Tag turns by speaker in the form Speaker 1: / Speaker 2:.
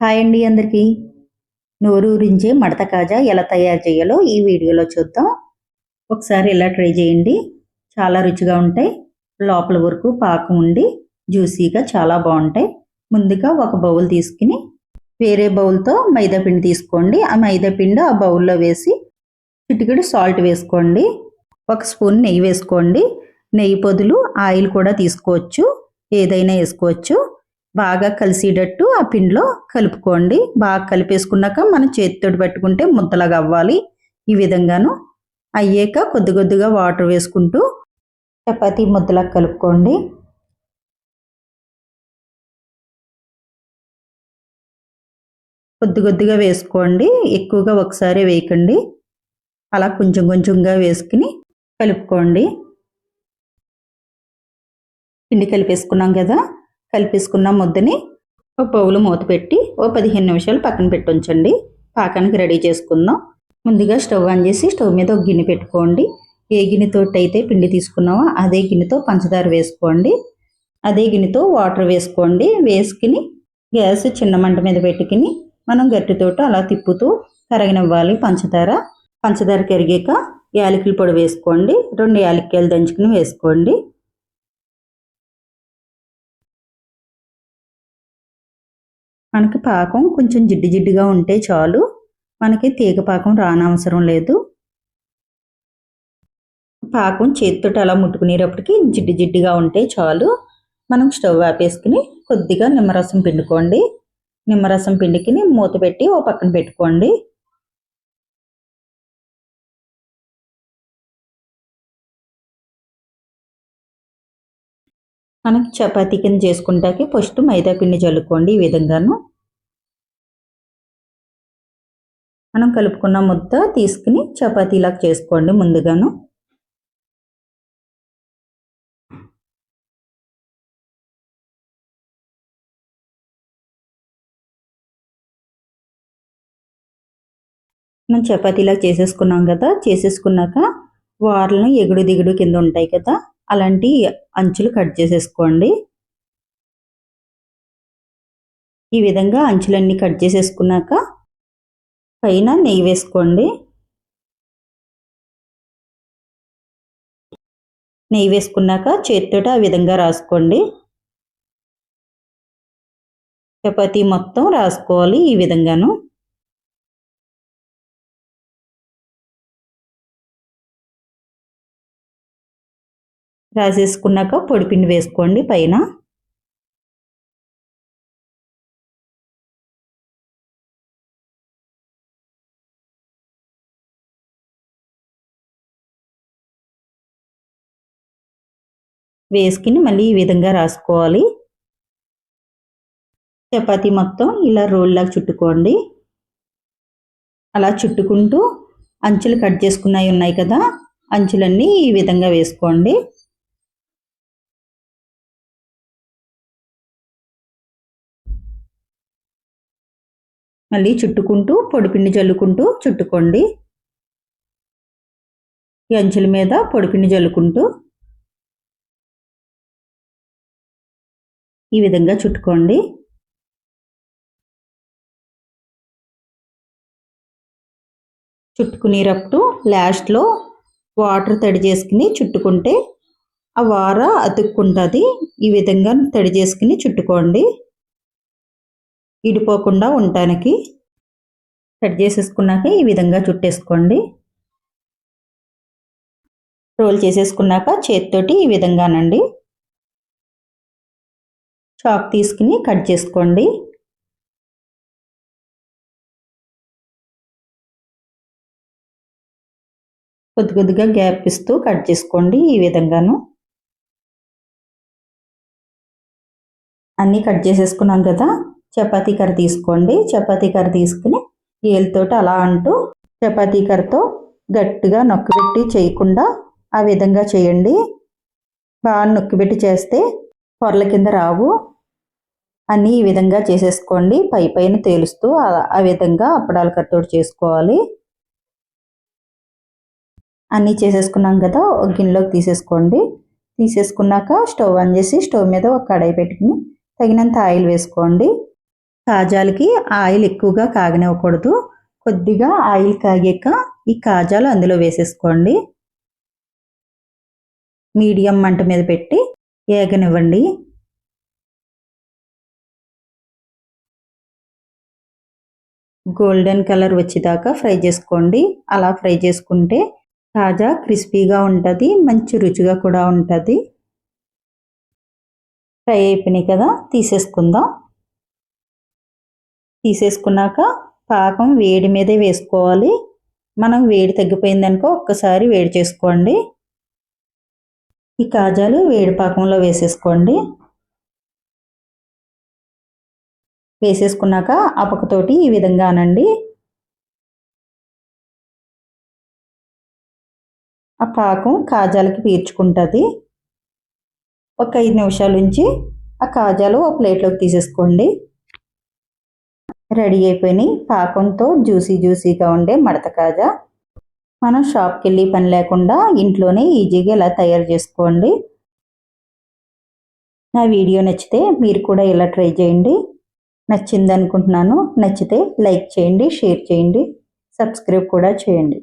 Speaker 1: Hi అండి అందరికీ. నోరూరించే మడత కాజా ఎలా తయారు చేయాలో ఈ వీడియోలో చూద్దాం. ఒకసారి ఇలా ట్రై చేయండి. చాలా రుచిగా ఉంటాయి. లోపల వరకు పాకం ఉండి జ్యూసీగా చాలా బాగుంటాయి. ముందుగా ఒక బౌల్ తీసుకుని వేరే బౌల్తో మైదాపిండి తీసుకోండి. ఆ మైదాపిండి ఆ బౌల్లో వేసి చిటికెడు సాల్ట్ వేసుకోండి. ఒక స్పూన్ నెయ్యి వేసుకోండి. నెయ్యి పొదులు ఆయిల్ కూడా తీసుకోవచ్చు. ఏదైనా వేసుకోవచ్చు. బాగా కలిసేటట్టు ఆ పిండిలో కలుపుకోండి. బాగా కలిపేసుకున్నాక మనం చేతితో పట్టుకుంటే ముద్దలాగా అవ్వాలి. ఈ విధంగాను అయ్యాక కొద్ది కొద్దిగా వాటర్ వేసుకుంటూ చపాతీ ముద్దలాగా కలుపుకోండి. కొద్ది కొద్దిగా వేసుకోండి. ఎక్కువగా ఒకసారి వేయకండి. అలా కొంచెం కొంచెంగా వేసుకుని కలుపుకోండి. పిండి కలిపేసుకున్నాం కదా? కలిపేసుకున్న ముద్దని ఒక బౌలు మూత పెట్టి ఓ పదిహేను నిమిషాలు పక్కన పెట్టి ఉంచండి పాకానికి రెడీ చేసుకుందాం. ముందుగా స్టవ్ ఆన్ చేసి స్టవ్ మీద ఒక గిన్నె పెట్టుకోండి. ఏ గిన్నెతో అయితే పిండి తీసుకున్నామో అదే గిన్నెతో పంచదార వేసుకోండి. అదే గిన్నెతో వాటర్ వేసుకోండి. వేసుకుని గ్యాస్ చిన్న మంట మీద పెట్టుకుని మనం గట్టితో అలా తిప్పుతూ కరగనివ్వాలి పంచదార. పంచదార కరిగాక యాలకుల పొడి వేసుకోండి. రెండు యాలక్కాయలు దంచుకుని వేసుకోండి. మనకి పాకం కొంచెం జిడ్డు జిడ్డుగా ఉంటే చాలు. మనకి తీగ పాకం రానవసరం లేదు. పాకం చేతితో అలా ముట్టుకునేటప్పటికి జిడ్డు జిడ్డుగా ఉంటే చాలు. మనం స్టవ్ ఆపేసుకుని కొద్దిగా నిమ్మరసం పిండుకోండి. నిమ్మరసం పిండికిని మూత పెట్టి ఓ పక్కన పెట్టుకోండి. మనకి చపాతీ కింద చేసుకుంటాకి ఫస్ట్ మైదా పిండి చల్లుకోండి ఈ విధంగాను. మనం కలుపుకున్న ముద్ద తీసుకుని చపాతీలాగా చేసుకోండి ముందుగాను. మనం చపాతీలాగా చేసేసుకున్నాం కదా చేసేసుకున్నాక వారలను ఎగుడు దిగుడు కింద ఉంటాయి కదా అలాంటి అంచులు కట్ చేసేసుకోండి. ఈ విధంగా అంచులన్నీ కట్ చేసేసుకున్నాక పైన నెయ్యి వేసుకోండి. నెయ్యి వేసుకున్నాక చేతితో ఆ విధంగా రాసుకోండి. చపాతీ మొత్తం రాసుకోవాలి ఈ విధంగాను. రాసేసుకున్నాక పొడిపిండి వేసుకోండి పైన. వేసుకుని మళ్ళీ ఈ విధంగా రాసుకోవాలి. చపాతీ మొత్తం ఇలా రోల్లాగా చుట్టుకోండి. అలా చుట్టుకుంటూ అంచులు కట్ చేసుకున్నవి ఉన్నాయి కదా అంచులన్నీ ఈ విధంగా వేసుకోండి. మళ్ళీ చుట్టుకుంటూ పొడిపిండి జల్లుకుంటూ చుట్టుకోండి. ఈ అంచుల మీద పొడిపిండి జల్లుకుంటూ ఈ విధంగా చుట్టుకోండి. చుట్టుకునేటప్పుడు లాస్ట్లో వాటర్ తడి చేసుకుని చుట్టుకుంటే ఆ వార అతుక్కుంటుంది. ఈ విధంగా తడి చేసుకుని చుట్టుకోండి. ఇడిపోకుండా ఉండటానికి కట్ చేసేసుకున్నాక ఈ విధంగా చుట్టేసుకోండి. రోల్ చేసేసుకున్నాక చేతితోటి ఈ విధంగానండి. చాక్ తీసుకుని కట్ చేసుకోండి. కొద్ది కొద్దిగా గ్యాప్ ఇస్తూ కట్ చేసుకోండి ఈ విధంగాను. అన్నీ కట్ చేసేసుకున్నాం కదా. చపాతీ కర్ర తీసుకోండి. చపాతీ కర్ర తీసుకుని ఏలుతోటి అలా అంటూ చపాతీ కర్రతో గట్టిగా నొక్కిపెట్టి చేయకుండా ఆ విధంగా చేయండి. బాగా నొక్కిపెట్టి చేస్తే పొరల కింద రావు. అన్నీ ఈ విధంగా చేసేసుకోండి. పై పైన తేలుస్తూ ఆ విధంగా అప్పడాల కర్రతోటి చేసుకోవాలి. అన్నీ చేసేసుకున్నాం కదా ఒక గిన్నెలోకి తీసేసుకోండి. తీసేసుకున్నాక స్టవ్ ఆన్ చేసి స్టవ్ మీద ఒక కడాయి పెట్టుకుని తగినంత ఆయిల్ వేసుకోండి. కాజాలకి ఆయిల్ ఎక్కువగా కాగనివ్వకూడదు. కొద్దిగా ఆయిల్ కాగాక ఈ కాజాలు అందులో వేసేసుకోండి. మీడియం మంట మీద పెట్టి ఏగనివ్వండి. గోల్డెన్ కలర్ వచ్చేదాకా ఫ్రై చేసుకోండి. అలా ఫ్రై చేసుకుంటే తాజా క్రిస్పీగా ఉంటుంది మంచి రుచిగా కూడా ఉంటుంది. ఫ్రై అయిపోయినాయి కదా తీసేసుకుందాం. తీసేసుకున్నాక పాకం వేడి మీదే వేసుకోవాలి. మనం వేడి తగ్గిపోయిందనుకో ఒక్కసారి వేడి చేసుకోండి. ఈ కాజాలు వేడి పాకంలో వేసేసుకోండి. వేసేసుకున్నాక అపకతోటి ఈ విధంగా అనండి ఆ పాకం కాజాలకి పీర్చుకుంటుంది. ఒక ఐదు నిమిషాల నుంచి ఆ కాజాలు ఒక ప్లేట్లోకి తీసేసుకోండి. రెడీ అయిపోయినాయి. పాకంతో జ్యూసీ జ్యూసీగా ఉండే మడత కాజా. మనం షాప్కి వెళ్ళి పని లేకుండా ఇంట్లోనే ఈజీగా ఇలా తయారు చేసుకోండి. నా వీడియో నచ్చితే మీరు కూడా ఇలా ట్రై చేయండి. నచ్చింది అనుకుంటున్నాను నచ్చితే లైక్ చేయండి షేర్ చేయండి సబ్స్క్రైబ్ కూడా చేయండి.